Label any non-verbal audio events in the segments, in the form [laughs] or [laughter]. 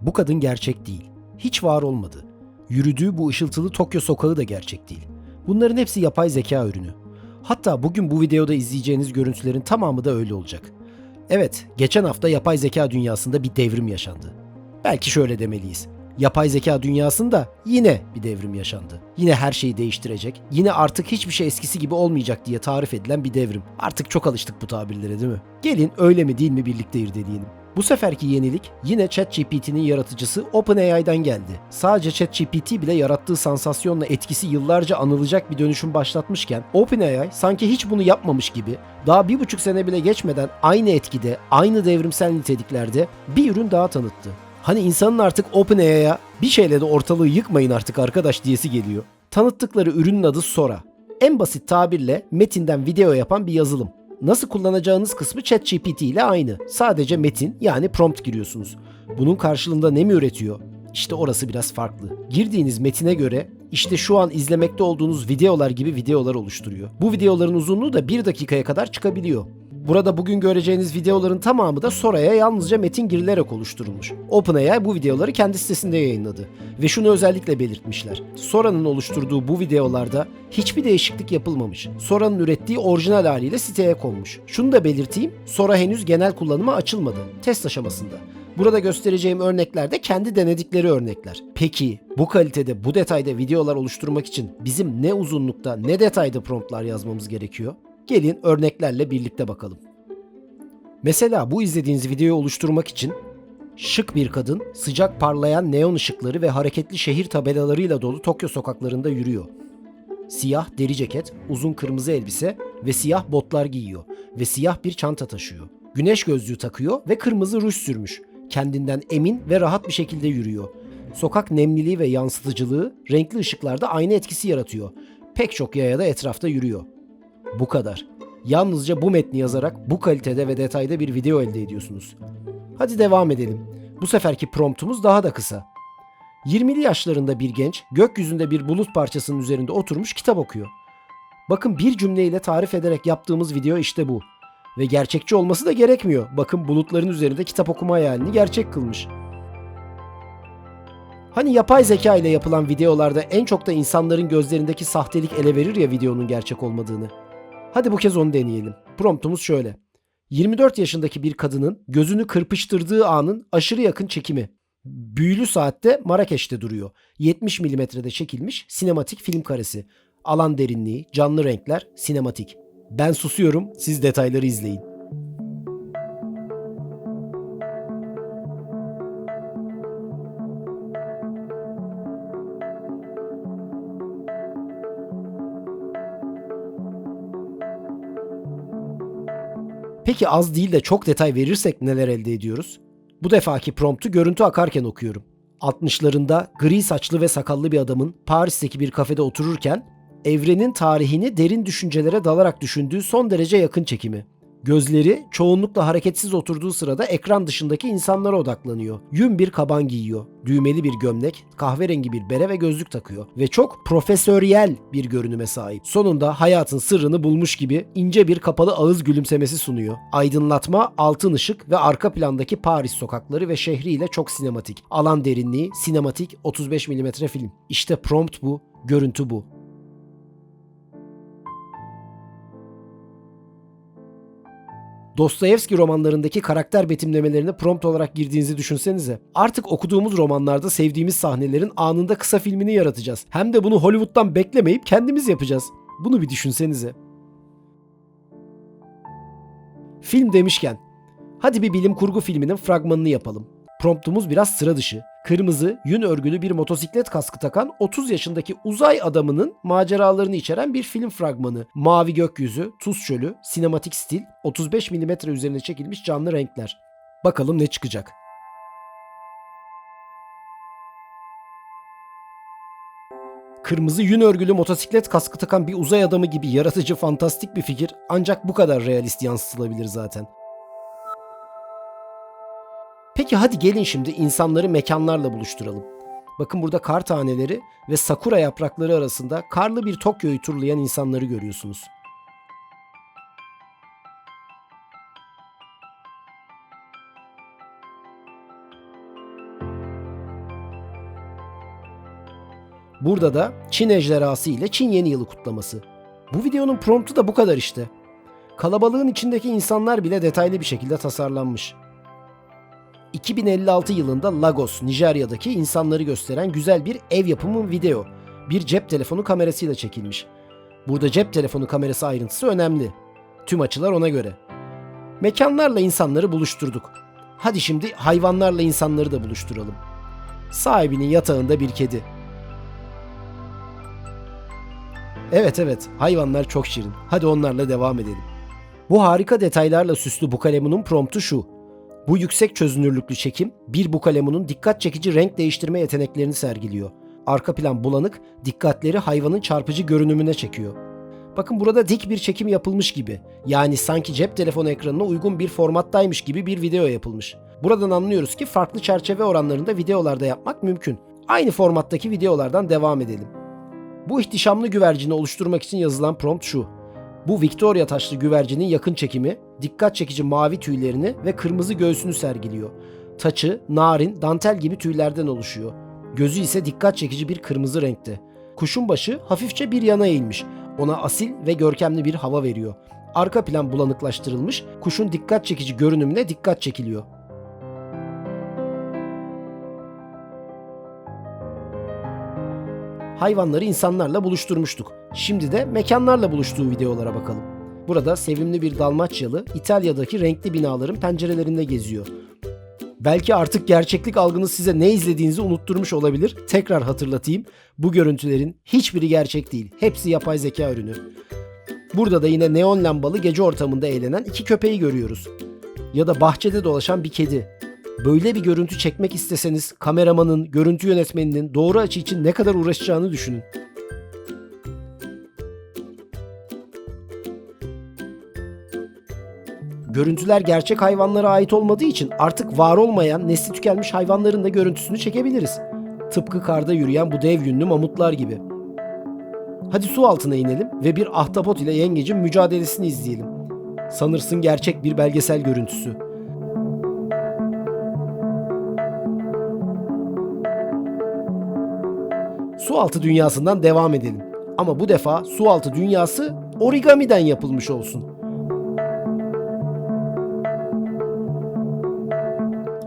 Bu kadın gerçek değil. Hiç var olmadı. Yürüdüğü bu ışıltılı Tokyo sokağı da gerçek değil. Bunların hepsi yapay zeka ürünü. Hatta bugün bu videoda izleyeceğiniz görüntülerin tamamı da öyle olacak. Evet, geçen hafta yapay zeka dünyasında bir devrim yaşandı. Belki şöyle demeliyiz. Yapay zeka dünyasında yine bir devrim yaşandı. Yine her şeyi değiştirecek, yine artık hiçbir şey eskisi gibi olmayacak diye tarif edilen bir devrim. Artık çok alıştık bu tabirlere değil mi? Gelin öyle mi değil mi birlikte irdeleyelim. Bu seferki yenilik yine ChatGPT'nin yaratıcısı OpenAI'dan geldi. Sadece ChatGPT bile yarattığı sansasyonla etkisi yıllarca anılacak bir dönüşüm başlatmışken OpenAI sanki hiç bunu yapmamış gibi daha bir buçuk sene bile geçmeden aynı etkide, aynı devrimsel niteliklerde bir ürün daha tanıttı. Hani insanın artık OpenAI'ya bir şeyle de ortalığı yıkmayın artık arkadaş diyesi geliyor. Tanıttıkları ürünün adı Sora. En basit tabirle metinden video yapan bir yazılım. Nasıl kullanacağınız kısmı ChatGPT ile aynı. Sadece metin yani prompt giriyorsunuz. Bunun karşılığında ne mi üretiyor? İşte orası biraz farklı. Girdiğiniz metine göre işte şu an izlemekte olduğunuz videolar gibi videolar oluşturuyor. Bu videoların uzunluğu da 1 dakikaya kadar çıkabiliyor. Burada bugün göreceğiniz videoların tamamı da Sora'ya yalnızca metin girilerek oluşturulmuş. OpenAI bu videoları kendi sitesinde yayınladı. Ve şunu özellikle belirtmişler. Sora'nın oluşturduğu bu videolarda hiçbir değişiklik yapılmamış. Sora'nın ürettiği orijinal haliyle siteye konmuş. Şunu da belirteyim, Sora henüz genel kullanıma açılmadı. Test aşamasında. Burada göstereceğim örnekler de kendi denedikleri örnekler. Peki bu kalitede, bu detayda videolar oluşturmak için bizim ne uzunlukta, ne detayda promptlar yazmamız gerekiyor? Gelin örneklerle birlikte bakalım. Mesela bu izlediğiniz videoyu oluşturmak için şık bir kadın sıcak parlayan neon ışıkları ve hareketli şehir tabelalarıyla dolu Tokyo sokaklarında yürüyor. Siyah deri ceket, uzun kırmızı elbise ve siyah botlar giyiyor ve siyah bir çanta taşıyor. Güneş gözlüğü takıyor ve kırmızı ruj sürmüş. Kendinden emin ve rahat bir şekilde yürüyor. Sokak nemliliği ve yansıtıcılığı renkli ışıklarda aynı etkisi yaratıyor. Pek çok yaya da etrafta yürüyor. Bu kadar. Yalnızca bu metni yazarak bu kalitede ve detayda bir video elde ediyorsunuz. Hadi devam edelim. Bu seferki promptumuz daha da kısa. 20'li yaşlarında bir genç gökyüzünde bir bulut parçasının üzerinde oturmuş kitap okuyor. Bakın bir cümleyle tarif ederek yaptığımız video işte bu. Ve gerçekçi olması da gerekmiyor. Bakın bulutların üzerinde kitap okuma hayalini gerçek kılmış. Hani yapay zeka ile yapılan videolarda en çok da insanların gözlerindeki sahtelik ele verir ya videonun gerçek olmadığını. Hadi bu kez onu deneyelim. Promptumuz şöyle. 24 yaşındaki bir kadının gözünü kırpıştırdığı anın aşırı yakın çekimi. Büyülü saatte Marrakeş'te duruyor. 70 milimetrede çekilmiş sinematik film karesi. Alan derinliği, canlı renkler, sinematik. Ben susuyorum, siz detayları izleyin. Peki az değil de çok detay verirsek neler elde ediyoruz? Bu defaki promptu görüntü akarken okuyorum. 60'larında gri saçlı ve sakallı bir adamın Paris'teki bir kafede otururken evrenin tarihini derin düşüncelere dalarak düşündüğü son derece yakın çekimi. Gözleri çoğunlukla hareketsiz oturduğu sırada ekran dışındaki insanlara odaklanıyor. Yün bir kaban giyiyor. Düğmeli bir gömlek, kahverengi bir bere ve gözlük takıyor. Ve çok profesöryel bir görünüme sahip. Sonunda hayatın sırrını bulmuş gibi ince bir kapalı ağız gülümsemesi sunuyor. Aydınlatma, altın ışık ve arka plandaki Paris sokakları ve şehriyle çok sinematik. Alan derinliği, sinematik 35 mm film. İşte prompt bu, görüntü bu. Dostoyevski romanlarındaki karakter betimlemelerini prompt olarak girdiğinizi düşünsenize. Artık okuduğumuz romanlarda sevdiğimiz sahnelerin anında kısa filmini yaratacağız. Hem de bunu Hollywood'dan beklemeyip kendimiz yapacağız. Bunu bir düşünsenize. Film demişken, hadi bir bilim kurgu filminin fragmanını yapalım. Promptumuz biraz sıra dışı. Kırmızı, yün örgülü bir motosiklet kaskı takan 30 yaşındaki uzay adamının maceralarını içeren bir film fragmanı. Mavi gökyüzü, tuz çölü, sinematik stil, 35 mm üzerine çekilmiş canlı renkler. Bakalım ne çıkacak. Kırmızı yün örgülü motosiklet kaskı takan bir uzay adamı gibi yaratıcı fantastik bir fikir ancak bu kadar realist yansıtılabilir zaten. Peki hadi gelin şimdi insanları mekanlarla buluşturalım. Bakın burada kar taneleri ve sakura yaprakları arasında karlı bir Tokyo'yu turlayan insanları görüyorsunuz. Burada da Çin ejderhası ile Çin yeni yılı kutlaması. Bu videonun promptu da bu kadar işte. Kalabalığın içindeki insanlar bile detaylı bir şekilde tasarlanmış. 2056 yılında Lagos, Nijerya'daki insanları gösteren güzel bir ev yapımı video. Bir cep telefonu kamerasıyla çekilmiş. Burada cep telefonu kamerası ayrıntısı önemli. Tüm açılar ona göre. Mekanlarla insanları buluşturduk. Hadi şimdi hayvanlarla insanları da buluşturalım. Sahibinin yatağında bir kedi. Evet evet hayvanlar çok şirin. Hadi onlarla devam edelim. Bu harika detaylarla süslü bu kalemunun promptu şu. Bu yüksek çözünürlüklü çekim bir bu kalemunun dikkat çekici renk değiştirme yeteneklerini sergiliyor. Arka plan bulanık, dikkatleri hayvanın çarpıcı görünümüne çekiyor. Bakın burada dik bir çekim yapılmış gibi. Yani sanki cep telefonu ekranına uygun bir formattaymış gibi bir video yapılmış. Buradan anlıyoruz ki farklı çerçeve oranlarında videolarda yapmak mümkün. Aynı formattaki videolardan devam edelim. Bu ihtişamlı güvercini oluşturmak için yazılan prompt şu. Bu Victoria taşlı güvercinin yakın çekimi, dikkat çekici mavi tüylerini ve kırmızı göğsünü sergiliyor. Taçı, narin, dantel gibi tüylerden oluşuyor. Gözü ise dikkat çekici bir kırmızı renkte. Kuşun başı hafifçe bir yana eğilmiş. Ona asil ve görkemli bir hava veriyor. Arka plan bulanıklaştırılmış, kuşun dikkat çekici görünümüne dikkat çekiliyor. hayvanları insanlarla buluşturmuştuk. Şimdi de mekanlarla buluştuğu videolara bakalım. Burada sevimli bir Dalmaçyalı İtalya'daki renkli binaların pencerelerinde geziyor. Belki artık gerçeklik algınız size ne izlediğinizi unutturmuş olabilir. Tekrar hatırlatayım. Bu görüntülerin hiçbiri gerçek değil. Hepsi yapay zeka ürünü. Burada da yine neon lambalı gece ortamında eğlenen iki köpeği görüyoruz. Ya da bahçede dolaşan bir kedi. Böyle bir görüntü çekmek isteseniz kameramanın, görüntü yönetmeninin doğru açı için ne kadar uğraşacağını düşünün. Görüntüler gerçek hayvanlara ait olmadığı için artık var olmayan nesli tükenmiş hayvanların da görüntüsünü çekebiliriz. Tıpkı karda yürüyen bu dev yünlü mamutlar gibi. Hadi su altına inelim ve bir ahtapot ile yengecin mücadelesini izleyelim. Sanırsın gerçek bir belgesel görüntüsü. Sualtı dünyasından devam edelim. Ama bu defa sualtı dünyası origamiden yapılmış olsun.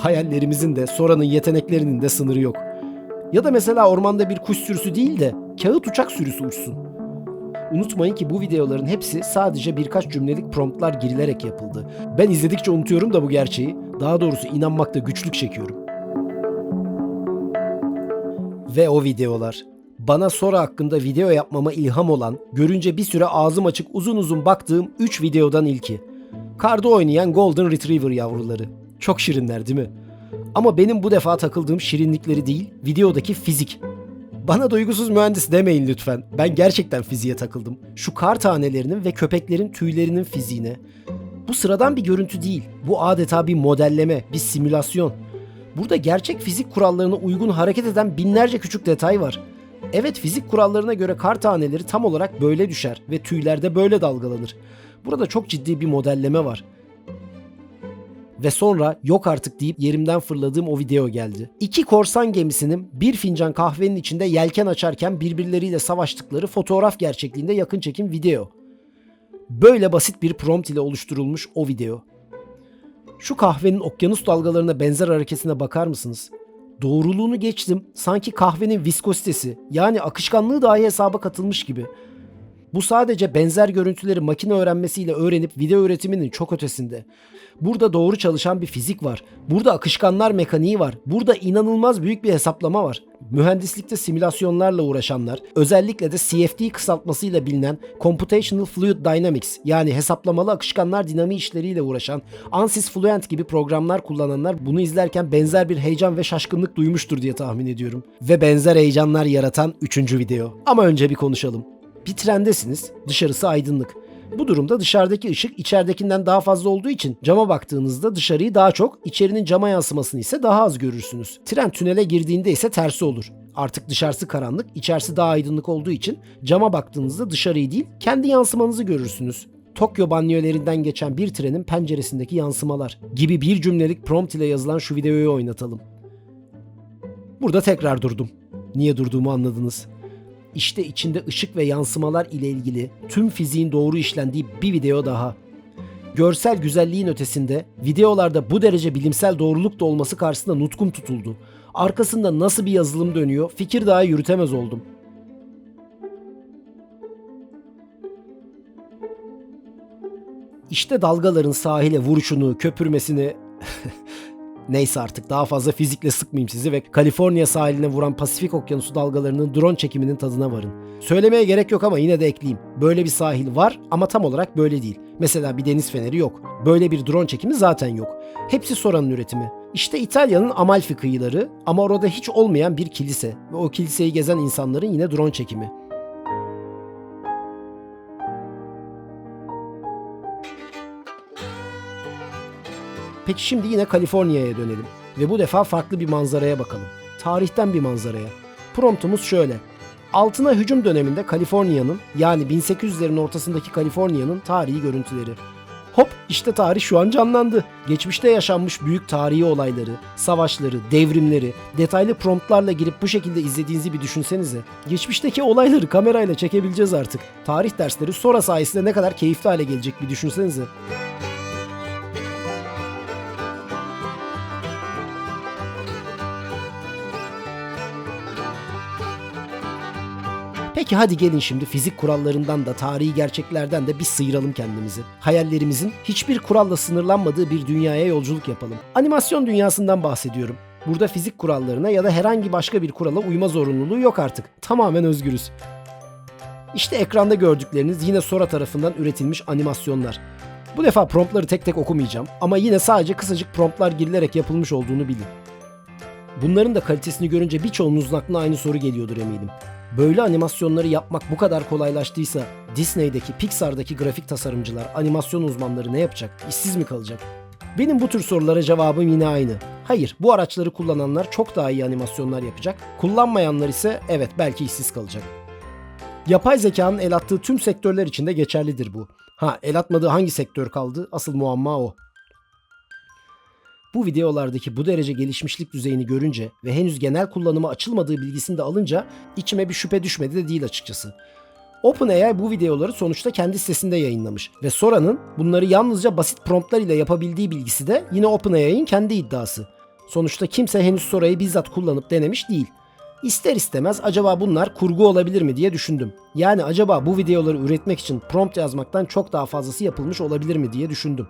Hayallerimizin de Sora'nın yeteneklerinin de sınırı yok. Ya da mesela ormanda bir kuş sürüsü değil de kağıt uçak sürüsü uçsun. Unutmayın ki bu videoların hepsi sadece birkaç cümlelik promptlar girilerek yapıldı. Ben izledikçe unutuyorum da bu gerçeği. Daha doğrusu inanmakta güçlük çekiyorum. Ve o videolar. Bana Sora hakkında video yapmama ilham olan, görünce bir süre ağzım açık uzun uzun baktığım 3 videodan ilki. Karda oynayan Golden Retriever yavruları. Çok şirinler değil mi? Ama benim bu defa takıldığım şirinlikleri değil, videodaki fizik. Bana duygusuz mühendis demeyin lütfen. Ben gerçekten fiziğe takıldım. Şu kar tanelerinin ve köpeklerin tüylerinin fiziğine. Bu sıradan bir görüntü değil. Bu adeta bir modelleme, bir simülasyon. Burada gerçek fizik kurallarına uygun hareket eden binlerce küçük detay var. Evet fizik kurallarına göre kar taneleri tam olarak böyle düşer ve tüylerde böyle dalgalanır. Burada çok ciddi bir modelleme var. Ve sonra yok artık deyip yerimden fırladığım o video geldi. İki korsan gemisinin bir fincan kahvenin içinde yelken açarken birbirleriyle savaştıkları fotoğraf gerçekliğinde yakın çekim video. Böyle basit bir prompt ile oluşturulmuş o video. Şu kahvenin okyanus dalgalarına benzer hareketine bakar mısınız? Doğruluğunu geçtim. Sanki kahvenin viskozitesi yani akışkanlığı dahi hesaba katılmış gibi. Bu sadece benzer görüntüleri makine öğrenmesiyle öğrenip video üretiminin çok ötesinde. Burada doğru çalışan bir fizik var. Burada akışkanlar mekaniği var. Burada inanılmaz büyük bir hesaplama var. Mühendislikte simülasyonlarla uğraşanlar, özellikle de CFD kısaltmasıyla bilinen Computational Fluid Dynamics yani hesaplamalı akışkanlar dinamiği işleriyle uğraşan ANSYS Fluent gibi programlar kullananlar bunu izlerken benzer bir heyecan ve şaşkınlık duymuştur diye tahmin ediyorum. Ve benzer heyecanlar yaratan 3. video. Ama önce bir konuşalım. Bir trendesiniz, dışarısı aydınlık. Bu durumda dışarıdaki ışık içeridekinden daha fazla olduğu için cama baktığınızda dışarıyı daha çok, içerinin cama yansımasını ise daha az görürsünüz. Tren tünele girdiğinde ise tersi olur. Artık dışarısı karanlık, içerisi daha aydınlık olduğu için cama baktığınızda dışarıyı değil, kendi yansımanızı görürsünüz. Tokyo banyolerinden geçen bir trenin penceresindeki yansımalar gibi bir cümlelik prompt ile yazılan şu videoyu oynatalım. Burada tekrar durdum. Niye durduğumu anladınız. İşte içinde ışık ve yansımalar ile ilgili tüm fiziğin doğru işlendiği bir video daha. Görsel güzelliğin ötesinde videolarda bu derece bilimsel doğruluk da olması karşısında nutkum tutuldu. Arkasında nasıl bir yazılım dönüyor fikir daha yürütemez oldum. İşte dalgaların sahile vuruşunu, köpürmesini... [laughs] Neyse artık daha fazla fizikle sıkmayayım sizi ve Kaliforniya sahiline vuran Pasifik Okyanusu dalgalarının drone çekiminin tadına varın. Söylemeye gerek yok ama yine de ekleyeyim. Böyle bir sahil var ama tam olarak böyle değil. Mesela bir deniz feneri yok. Böyle bir drone çekimi zaten yok. Hepsi Sora'nın üretimi. İşte İtalya'nın Amalfi kıyıları ama orada hiç olmayan bir kilise ve o kiliseyi gezen insanların yine drone çekimi. Peki şimdi yine Kaliforniya'ya dönelim ve bu defa farklı bir manzaraya bakalım. Tarihten bir manzaraya. Promptumuz şöyle. Altına hücum döneminde Kaliforniya'nın yani 1800'lerin ortasındaki Kaliforniya'nın tarihi görüntüleri. Hop işte tarih şu an canlandı. Geçmişte yaşanmış büyük tarihi olayları, savaşları, devrimleri detaylı promptlarla girip bu şekilde izlediğinizi bir düşünsenize. Geçmişteki olayları kamerayla çekebileceğiz artık. Tarih dersleri sonra sayesinde ne kadar keyifli hale gelecek bir düşünsenize. Peki hadi gelin şimdi fizik kurallarından da tarihi gerçeklerden de bir sıyıralım kendimizi. Hayallerimizin hiçbir kuralla sınırlanmadığı bir dünyaya yolculuk yapalım. Animasyon dünyasından bahsediyorum. Burada fizik kurallarına ya da herhangi başka bir kurala uyma zorunluluğu yok artık. Tamamen özgürüz. İşte ekranda gördükleriniz yine Sora tarafından üretilmiş animasyonlar. Bu defa promptları tek tek okumayacağım ama yine sadece kısacık promptlar girilerek yapılmış olduğunu bilin. Bunların da kalitesini görünce birçoğunuzun aklına aynı soru geliyordur eminim. Böyle animasyonları yapmak bu kadar kolaylaştıysa Disney'deki, Pixar'daki grafik tasarımcılar, animasyon uzmanları ne yapacak? İşsiz mi kalacak? Benim bu tür sorulara cevabım yine aynı. Hayır, bu araçları kullananlar çok daha iyi animasyonlar yapacak. Kullanmayanlar ise evet belki işsiz kalacak. Yapay zekanın el attığı tüm sektörler için de geçerlidir bu. Ha, el atmadığı hangi sektör kaldı? Asıl muamma o. Bu videolardaki bu derece gelişmişlik düzeyini görünce ve henüz genel kullanıma açılmadığı bilgisini de alınca içime bir şüphe düşmedi de değil açıkçası. OpenAI bu videoları sonuçta kendi sitesinde yayınlamış ve Sora'nın bunları yalnızca basit promptlar ile yapabildiği bilgisi de yine OpenAI'nin kendi iddiası. Sonuçta kimse henüz Sora'yı bizzat kullanıp denemiş değil. İster istemez acaba bunlar kurgu olabilir mi diye düşündüm. Yani acaba bu videoları üretmek için prompt yazmaktan çok daha fazlası yapılmış olabilir mi diye düşündüm.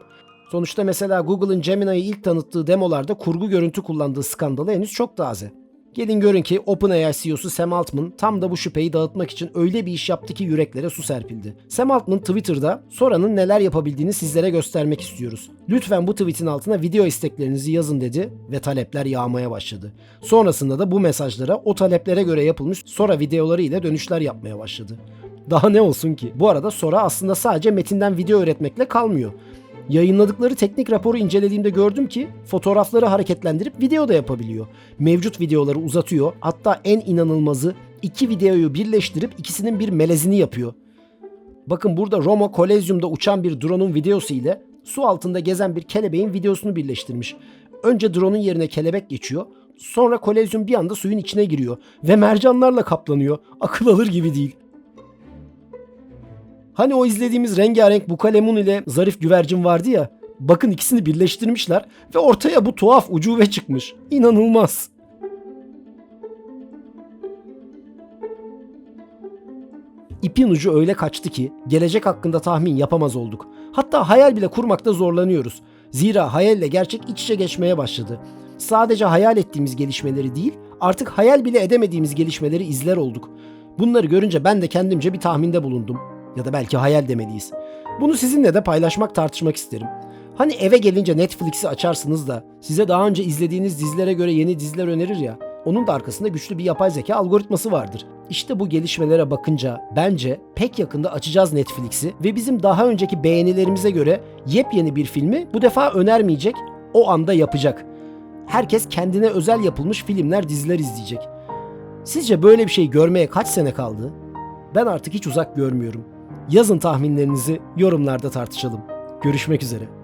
Sonuçta mesela Google'ın Gemini'yi ilk tanıttığı demolarda kurgu görüntü kullandığı skandalı henüz çok taze. Gelin görün ki OpenAI CEO'su Sam Altman tam da bu şüpheyi dağıtmak için öyle bir iş yaptı ki yüreklere su serpildi. Sam Altman Twitter'da Sora'nın neler yapabildiğini sizlere göstermek istiyoruz. Lütfen bu tweetin altına video isteklerinizi yazın dedi ve talepler yağmaya başladı. Sonrasında da bu mesajlara o taleplere göre yapılmış Sora videoları ile dönüşler yapmaya başladı. Daha ne olsun ki? Bu arada Sora aslında sadece metinden video üretmekle kalmıyor. Yayınladıkları teknik raporu incelediğimde gördüm ki fotoğrafları hareketlendirip video da yapabiliyor. Mevcut videoları uzatıyor. Hatta en inanılmazı iki videoyu birleştirip ikisinin bir melezini yapıyor. Bakın burada Roma Kolezyum'da uçan bir drone'un videosu ile su altında gezen bir kelebeğin videosunu birleştirmiş. Önce drone'un yerine kelebek geçiyor. Sonra kolezyum bir anda suyun içine giriyor ve mercanlarla kaplanıyor. Akıl alır gibi değil. Hani o izlediğimiz rengarenk bukalemun ile zarif güvercin vardı ya. Bakın ikisini birleştirmişler ve ortaya bu tuhaf ucube çıkmış. İnanılmaz. İpin ucu öyle kaçtı ki gelecek hakkında tahmin yapamaz olduk. Hatta hayal bile kurmakta zorlanıyoruz. Zira hayalle gerçek iç içe geçmeye başladı. Sadece hayal ettiğimiz gelişmeleri değil, artık hayal bile edemediğimiz gelişmeleri izler olduk. Bunları görünce ben de kendimce bir tahminde bulundum. Ya da belki hayal demeliyiz. Bunu sizinle de paylaşmak, tartışmak isterim. Hani eve gelince Netflix'i açarsınız da size daha önce izlediğiniz dizilere göre yeni diziler önerir ya. Onun da arkasında güçlü bir yapay zeka algoritması vardır. İşte bu gelişmelere bakınca bence pek yakında açacağız Netflix'i ve bizim daha önceki beğenilerimize göre yepyeni bir filmi bu defa önermeyecek, o anda yapacak. Herkes kendine özel yapılmış filmler, diziler izleyecek. Sizce böyle bir şey görmeye kaç sene kaldı? Ben artık hiç uzak görmüyorum. Yazın tahminlerinizi yorumlarda tartışalım. Görüşmek üzere.